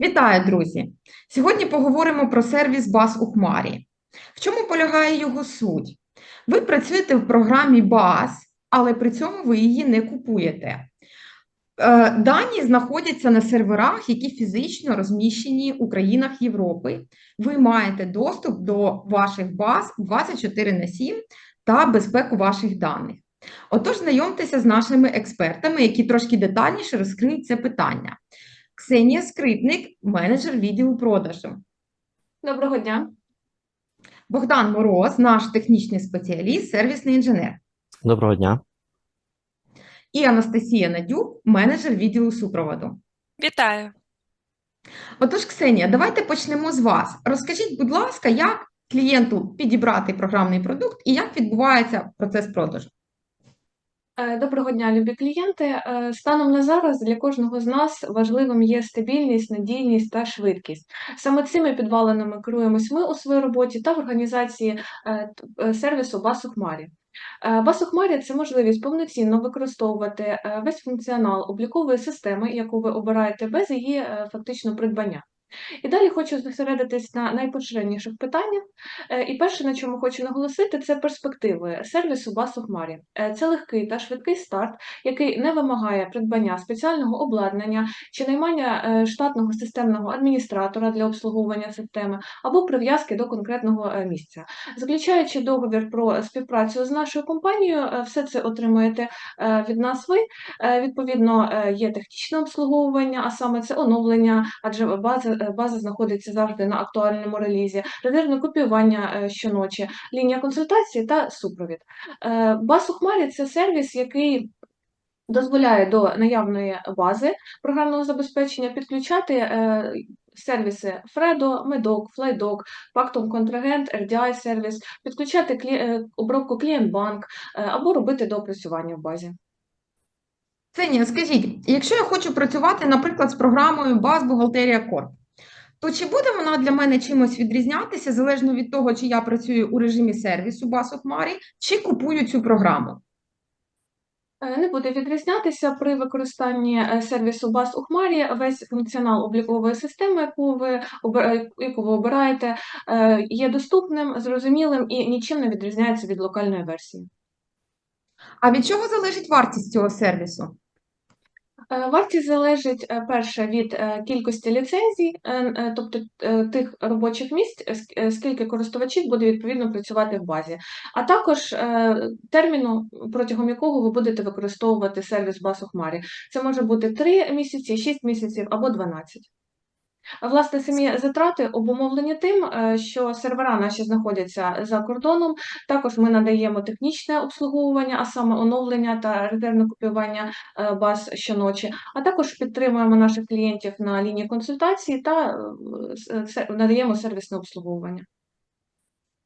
Вітаю, друзі! Сьогодні поговоримо про сервіс BAS у Хмарі. В чому полягає його суть? Ви працюєте в програмі BAS, але при цьому ви її не купуєте. Е, Дані знаходяться на серверах, які фізично розміщені у країнах Європи. Ви маєте доступ до ваших баз 24 на 7 та безпеку ваших даних. Отож, знайомтеся з нашими експертами, які трошки детальніше розкриють це питання. Ксенія Скрипник, менеджер відділу продажу. Доброго дня. Богдан Мороз, наш технічний спеціаліст, сервісний інженер. Доброго дня. І Анастасія Надюк, менеджер відділу супроводу. Вітаю. Отож, Ксенія, давайте почнемо з вас. Розкажіть, будь ласка, як клієнту підібрати програмний продукт і як відбувається процес продажу? Е, Доброго дня, любі клієнти. Е, Станом на зараз для кожного з нас важливим є стабільність, надійність та швидкість. Саме цими підвалинами керуємось ми у своїй роботі та в організації е, сервісу Бас у Хмарі. Е, Бас у Хмарі – це можливість повноцінно використовувати весь функціонал облікової системи, яку ви обираєте, без її фактично придбання. І далі хочу зосередитись на найпоширеніших питаннях. Е, І перше, на чому хочу наголосити, це перспективи сервісу Бас Хмарі. Е, Це легкий та швидкий старт, який не вимагає придбання спеціального обладнання чи наймання е, штатного системного адміністратора для обслуговування системи або прив'язки до конкретного місця. Заключаючи договір про співпрацю з нашою компанією, все це отримуєте е, від нас ви. Відповідно, є технічне обслуговування, а саме це оновлення, адже база, база знаходиться завжди на актуальному релізі, резервне копіювання е, щоночі, лінія консультації та супровід. Е, Баз у Хмарі це сервіс, який дозволяє до наявної бази програмного забезпечення підключати е, сервіси Fredo, Medoc, FlyDoc, Pactum Контрагент, RDI сервіс, підключати клі... е, обробку клієнт-банк е, або робити доопрацювання в базі. Ксенія, скажіть, якщо я хочу працювати, наприклад, з програмою BAS Бухгалтерія Корп, то чи буде вона для мене чимось відрізнятися залежно від того, чи я працюю у режимі сервісу BAS у Хмарі, чи купую цю програму? Е, Не буде відрізнятися при використанні е, сервісу BAS у Хмарі. Весь функціонал облікової системи, яку ви, яку ви обираєте, е, є доступним, зрозумілим і нічим не відрізняється від локальної версії. А від чого залежить вартість цього сервісу? Е, Вартість залежить е, перше від е, кількості ліцензій, тобто тих робочих місць, ск- скільки користувачів буде відповідно працювати в базі, а також терміну, протягом якого ви будете використовувати сервіс баз у Хмарі. Це може бути 3 місяці, 6 місяців або 12. А, Власне, самі затрати обумовлені тим, е, що сервера наші знаходяться за кордоном. Також ми надаємо технічне обслуговування, а саме оновлення та резервне копіювання е, баз щоночі, а також підтримуємо наших клієнтів на лінії консультації та е, надаємо сервісне обслуговування.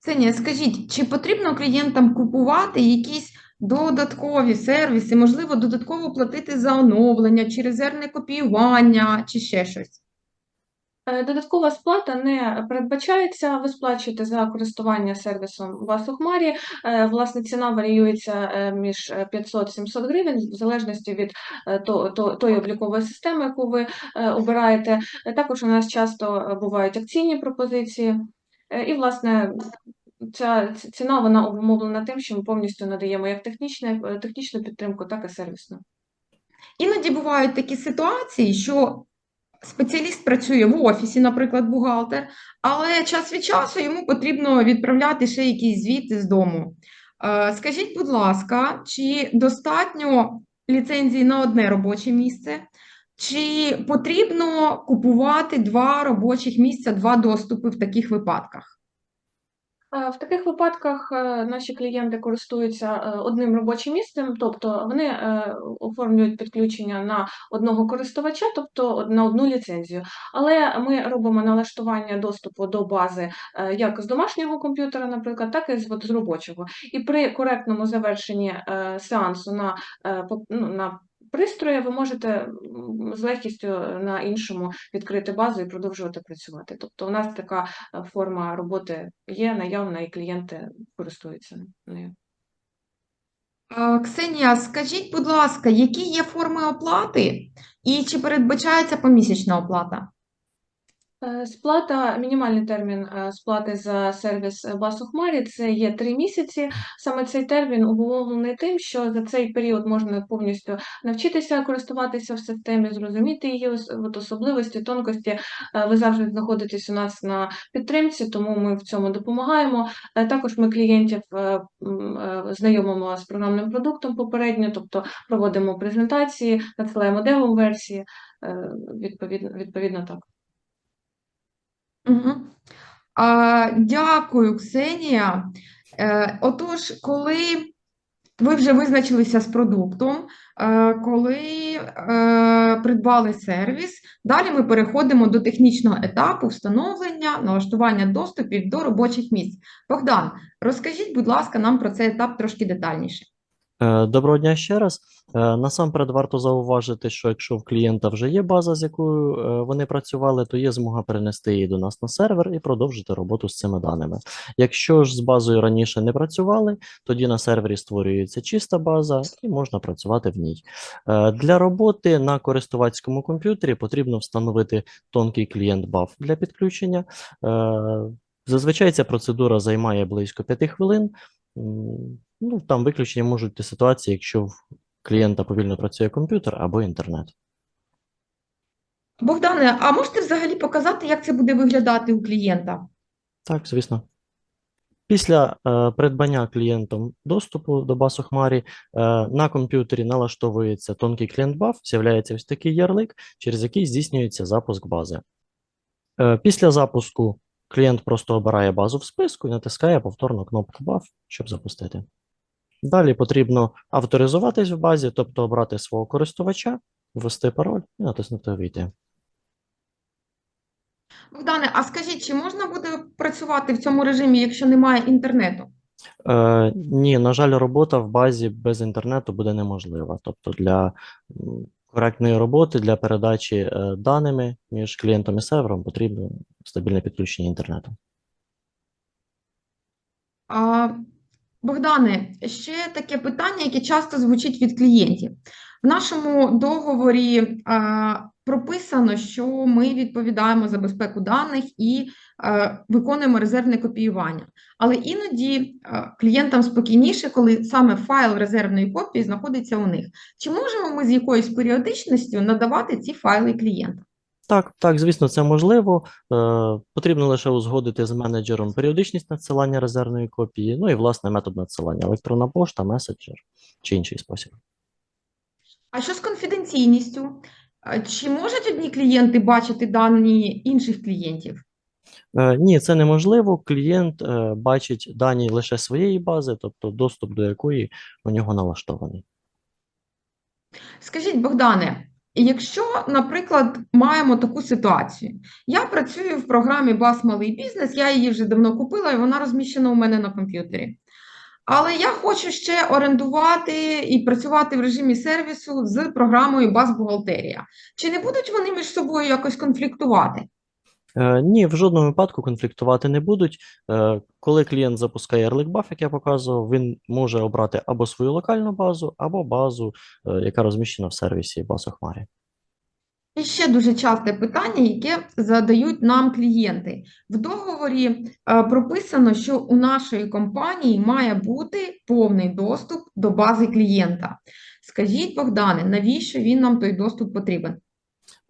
Ксенія, скажіть, чи потрібно клієнтам купувати якісь додаткові сервіси, можливо, додатково платити за оновлення, чи резервне копіювання, чи ще щось? Е, Додаткова сплата не передбачається. Ви сплачуєте за користування сервісом вас у Хмарі. Е, Власне, ціна варіюється е, між 500-700 гривень, в залежності від то- то- тої облікової системи, яку ви обираєте. Також у нас часто бувають акційні пропозиції. І, власне, ця ціна вона обумовлена тим, що ми повністю надаємо як технічну підтримку, так і сервісну. Іноді бувають такі ситуації, що спеціаліст працює в офісі, наприклад, бухгалтер, але час від часу йому потрібно відправляти ще якісь звіти з дому. Е, Скажіть, будь ласка, чи достатньо ліцензії на одне робоче місце, чи потрібно купувати два робочих місця, два доступи в таких випадках? В таких випадках е, наші клієнти користуються е, одним робочим місцем, тобто вони е, оформлюють підключення на одного користувача, тобто на одну ліцензію. Але ми робимо налаштування доступу до бази як з домашнього комп'ютера, наприклад, так і з, робочого. І при коректному завершенні сеансу на, ну, на пристрої ви можете з легкістю на іншому відкрити базу і продовжувати працювати. Тобто у нас така е, форма роботи є наявна, і клієнти користуються нею. Е, Ксенія, скажіть, будь ласка, які є форми оплати і чи передбачається помісячна оплата? Е, Сплата, мінімальний термін е, сплати за сервіс е, БАС у Хмарі це є три місяці. Саме цей термін обумовлений тим, що за цей період можна повністю навчитися користуватися в системі, зрозуміти її от особливості, тонкості. Ви завжди знаходитесь у нас на підтримці, тому ми в цьому допомагаємо. Також ми клієнтів знайомимо з програмним продуктом попередньо, тобто проводимо презентації, надсилаємо демо-версії. Е, Відповідно, відповідно так. А, дякую, Ксенія. Е, отож, коли ви вже визначилися з продуктом, е, коли е, придбали сервіс, далі ми переходимо до технічного етапу встановлення, налаштування доступів до робочих місць. Богдан, розкажіть, будь ласка, нам про цей етап трошки детальніше. Е, Доброго дня ще раз. Е, Насамперед варто зауважити, що якщо в клієнта вже є база, з якою е, вони працювали, то є змога перенести її до нас на сервер і продовжити роботу з цими даними. Якщо ж з базою раніше не працювали, тоді на сервері створюється чиста база і можна працювати в ній. Для роботи на користувацькому комп'ютері потрібно встановити тонкий клієнт BAF для підключення. Зазвичай ця процедура займає близько 5 хвилин. Ну, там виключення можуть бути ситуації, якщо в клієнта повільно працює комп'ютер або інтернет. Богдане, а можете взагалі показати, як це буде виглядати у клієнта? Так, звісно. Після е, придбання клієнтом доступу до базу Хмарі е, на комп'ютері налаштовується тонкий клієнт BAF, з'являється ось такий ярлик, через який здійснюється запуск бази. Е, після запуску клієнт просто обирає базу в списку і натискає повторно кнопку BAF, щоб запустити. Далі потрібно авторизуватись в базі, тобто обрати свого користувача, ввести пароль і натиснути Війти. Богдане, а скажіть, чи можна буде працювати в цьому режимі, якщо немає інтернету? Е, ні, на жаль, робота в базі без інтернету буде неможлива. Тобто для коректної роботи, для передачі е, даними між клієнтом і сервером потрібно стабільне підключення інтернету. А, Богдане, ще таке питання, яке часто звучить від клієнтів. В нашому договорі а, прописано, що ми відповідаємо за безпеку даних і а, виконуємо резервне копіювання. Але іноді а, клієнтам спокійніше, коли саме файл резервної копії знаходиться у них. Чи можемо ми з якоюсь періодичністю надавати ці файли клієнтам? Так, так, звісно, це можливо. Е, потрібно лише узгодити з менеджером періодичність надсилання резервної копії, ну і власне метод надсилання електронна пошта, меседжер чи інший спосіб. А що з конфіденційністю? Чи можуть одні клієнти бачити дані інших клієнтів? Е, Ні, це неможливо. Клієнт е, бачить дані лише своєї бази, тобто доступ до якої у нього налаштований. Скажіть, Богдане, якщо, наприклад, маємо таку ситуацію, я працюю в програмі Бас Малий бізнес, я її вже давно купила, і вона розміщена у мене на комп'ютері. Але я хочу ще орендувати і працювати в режимі сервісу з програмою Бас Бухгалтерія. Чи не будуть вони між собою якось конфліктувати? Е, Ні, в жодному випадку конфліктувати не будуть. Е, Коли клієнт запускає ярлик BAF, як я показував, він може обрати або свою локальну базу, або базу, е, яка розміщена в сервісі базу Хмарі. І ще дуже часте питання, яке задають нам клієнти. В договорі прописано, що у нашої компанії має бути повний доступ до бази клієнта. Скажіть, Богдане, навіщо він нам той доступ потрібен?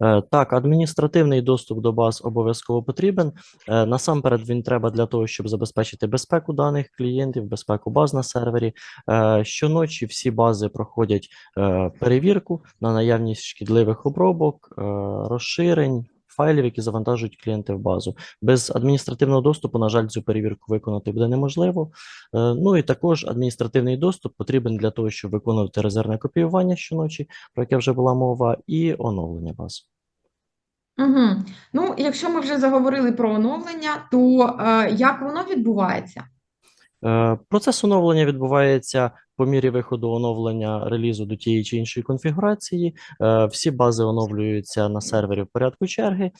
Е, Так, адміністративний доступ до баз обов'язково потрібен. Е, Насамперед він треба для того, щоб забезпечити безпеку даних клієнтів, безпеку баз на сервері. Е, Щоночі всі бази проходять перевірку на наявність шкідливих обробок, розширень, файлів, які завантажують клієнти в базу. Без адміністративного доступу, на жаль, цю перевірку виконати буде неможливо. Е, Ну і також адміністративний доступ потрібен для того, щоб виконувати резервне копіювання щоночі, про яке вже була мова, і оновлення баз. Угу. Ну, якщо ми вже заговорили про оновлення, то е, як воно відбувається? Е, Процес оновлення відбувається по мірі виходу оновлення релізу до тієї чи іншої конфігурації. Е, Всі бази оновлюються на сервері в порядку черги.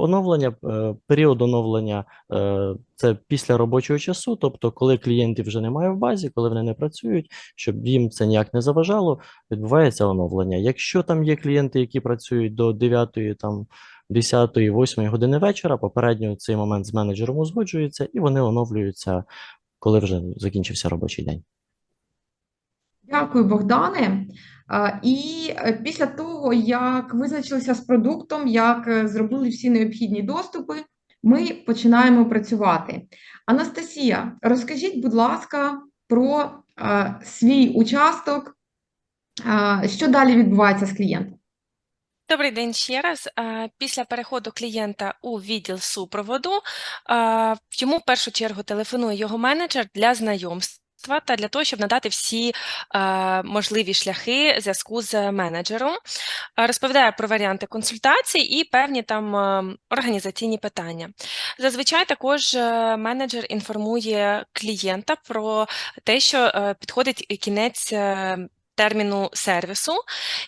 Оновлення, е, період оновлення е, це після робочого часу, тобто коли клієнтів вже немає в базі, коли вони не працюють, щоб їм це ніяк не заважало, відбувається оновлення. Якщо там є клієнти, які працюють до 9, там 10, 8 години вечора, попередньо цей момент з менеджером узгоджується, і вони оновлюються, коли вже закінчився робочий день. Дякую, Богдане. І е, після того, як визначилися з продуктом, як е, зробили всі необхідні доступи, ми починаємо працювати. Анастасія, розкажіть, будь ласка, про е, свій участок, що далі відбувається з клієнтом. Добрий день ще раз. Після переходу клієнта у відділ супроводу йому в першу чергу телефонує його менеджер для знайомства та для того, щоб надати всі е, можливі шляхи зв'язку з менеджером. Е, Розповідає про варіанти консультацій і певні там е, організаційні питання. Зазвичай також е, менеджер інформує клієнта про те, що е, підходить кінець е, терміну сервісу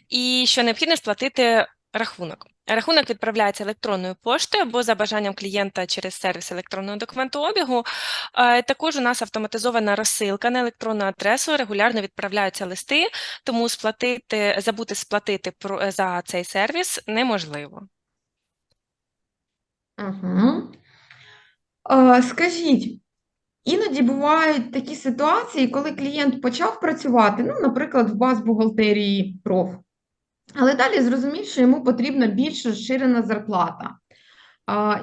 і що необхідно сплатити рахунок. Рахунок відправляється електронною поштою або за бажанням клієнта через сервіс електронного документообігу. Е, Також у нас автоматизована розсилка на електронну адресу, регулярно відправляються листи, тому сплатити, забути сплатити за цей сервіс неможливо. Угу. Е, Скажіть, іноді бувають такі ситуації, коли клієнт почав працювати, ну, наприклад, в баз бухгалтерії проф, але далі зрозумів, що йому потрібна більш розширена зарплата.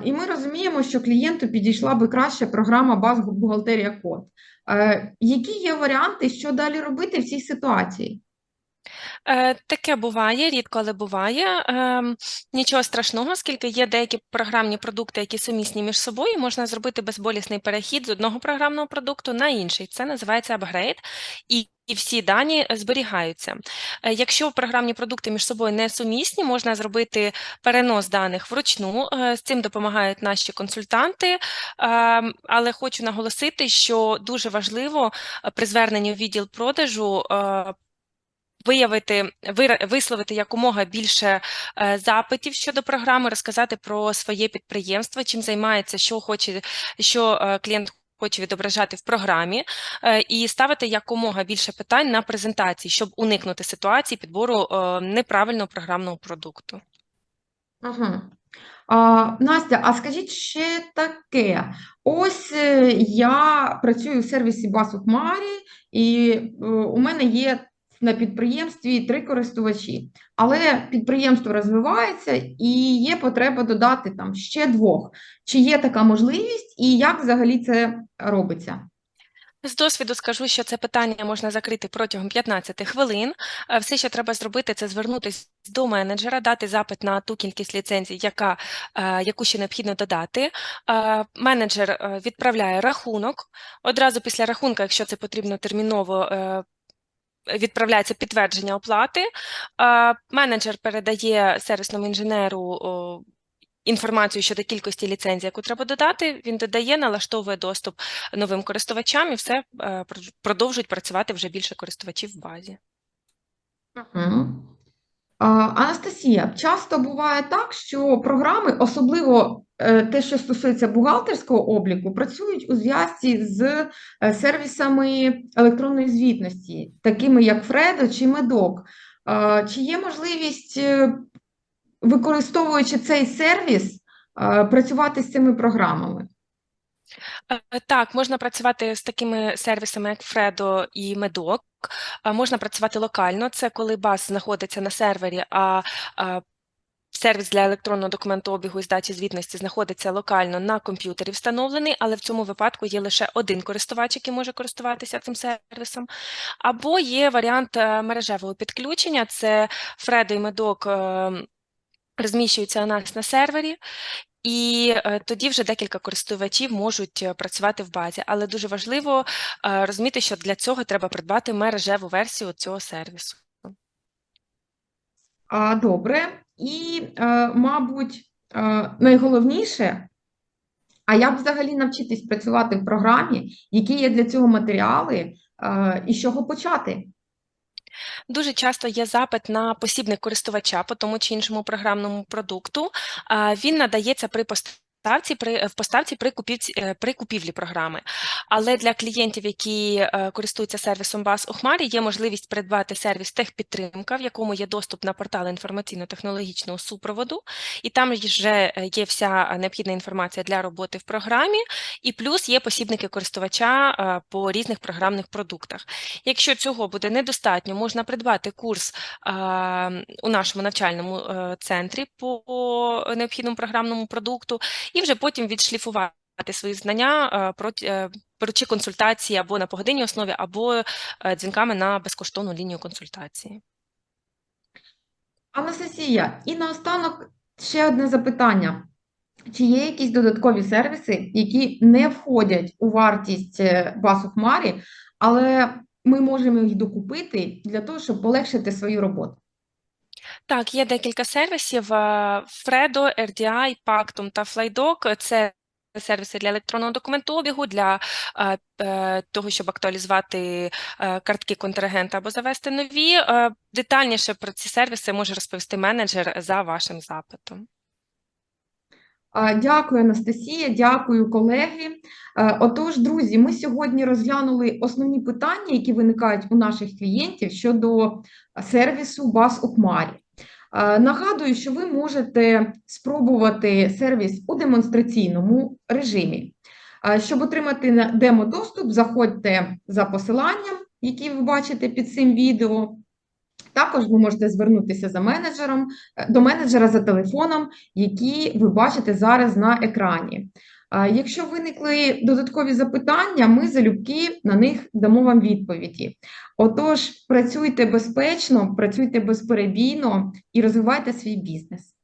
І ми розуміємо, що клієнту підійшла би краще програма баз бухгалтерія код. Е, Які є варіанти, що далі робити в цій ситуації? Е, Таке буває, рідко, але буває. Ем, Нічого страшного, оскільки є деякі програмні продукти, які сумісні між собою, можна зробити безболісний перехід з одного програмного продукту на інший. Це називається апгрейд, і, і всі дані зберігаються. Е, Якщо програмні продукти між собою не сумісні, можна зробити перенос даних вручну. Е, З цим допомагають наші консультанти. Ем, Але хочу наголосити, що дуже важливо е, при зверненні у відділ продажу е, виявити, висловити якомога більше е, запитів щодо програми, розказати про своє підприємство, чим займається, що хоче, що е, клієнт хоче відображати в програмі, е, і ставити якомога більше питань на презентації, щоб уникнути ситуації підбору неправильного програмного продукту. Ага. А, Настя, а скажіть ще таке. Ось я працюю в сервісі Бас у Хмарі, і у мене є на підприємстві три користувачі, але підприємство розвивається і є потреба додати там ще двох. Чи є така можливість і як взагалі це робиться? З досвіду скажу, що це питання можна закрити протягом 15 хвилин. Е, Все, що треба зробити, це звернутися до менеджера, дати запит на ту кількість ліцензій, яка, е, яку ще необхідно додати. Е, Менеджер відправляє рахунок. Одразу після рахунка, якщо це потрібно терміново, відправляється підтвердження оплати. Е, Менеджер передає сервісному інженеру інформацію щодо кількості ліцензій, яку треба додати. Він додає, налаштовує доступ новим користувачам, і все е, продовжують працювати вже більше користувачів в базі. А, Анастасія, часто буває так, що програми, особливо те, що стосується бухгалтерського обліку, працюють у зв'язці з е, сервісами електронної звітності, такими як Фредо чи Медок. Чи є можливість, е, використовуючи цей сервіс, е, працювати з цими програмами? Е, Так, можна працювати з такими сервісами, як Fredo і Медок. Е, Можна працювати локально. Це коли баз знаходиться на сервері, а, сервіс для електронного документообігу і здачі звітності знаходиться локально на комп'ютері встановлений, але в цьому випадку є лише один користувач, який може користуватися цим сервісом. Або є варіант е, мережевого підключення. Це Fredo і Медок розміщуються у нас на сервері. І е, тоді вже декілька користувачів можуть е, працювати в базі, але дуже важливо розуміти, що для цього треба придбати мережеву версію цього сервісу. Добре. І, е, мабуть, е, найголовніше, а як взагалі навчитись працювати в програмі, які є для цього матеріали, е, і з чого почати? Дуже часто є запит на посібник користувача по тому чи іншому програмному продукту. Він надається при поставці. При в поставці при купівці е, при купівлі програми, але для клієнтів, які е, користуються сервісом BAS у Хмарі, є можливість придбати сервіс техпідтримка, в якому є доступ на портал інформаційно-технологічного супроводу, і там вже е, є вся необхідна інформація для роботи в програмі, і плюс є посібники користувача е, по різних програмних продуктах. Якщо цього буде недостатньо, можна придбати курс е, у нашому навчальному е, центрі по необхідному програмному продукту, і вже потім відшліфувати свої знання е, е, беручи консультації або на погодинній основі, або е, дзвінками на безкоштовну лінію консультації. Анастасія, і наостанок ще одне запитання. Чи є якісь додаткові сервіси, які не входять у вартість е, у Хмарі, але ми можемо їх докупити для того, щоб полегшити свою роботу? Так, є декілька сервісів: Fredo, RDI, Pactum та Flydoc. Це сервіси для електронного документообігу, для е, е, того, щоб актуалізувати е, картки контрагента або завести нові. Детальніше про ці сервіси може розповісти менеджер за вашим запитом. Дякую, Анастасія, дякую, колеги. Отож, друзі, ми сьогодні розглянули основні питання, які виникають у наших клієнтів щодо сервісу БАС у Хмарі. Е, Нагадую, що ви можете спробувати сервіс у демонстраційному режимі. Е, Щоб отримати демо-доступ, заходьте за посиланням, які ви бачите під цим відео. Також ви можете звернутися за менеджером, е, до менеджера за телефоном, які ви бачите зараз на екрані. Якщо виникли додаткові запитання, ми залюбки на них дамо вам відповіді. Отож, працюйте безпечно, працюйте безперебійно і розвивайте свій бізнес.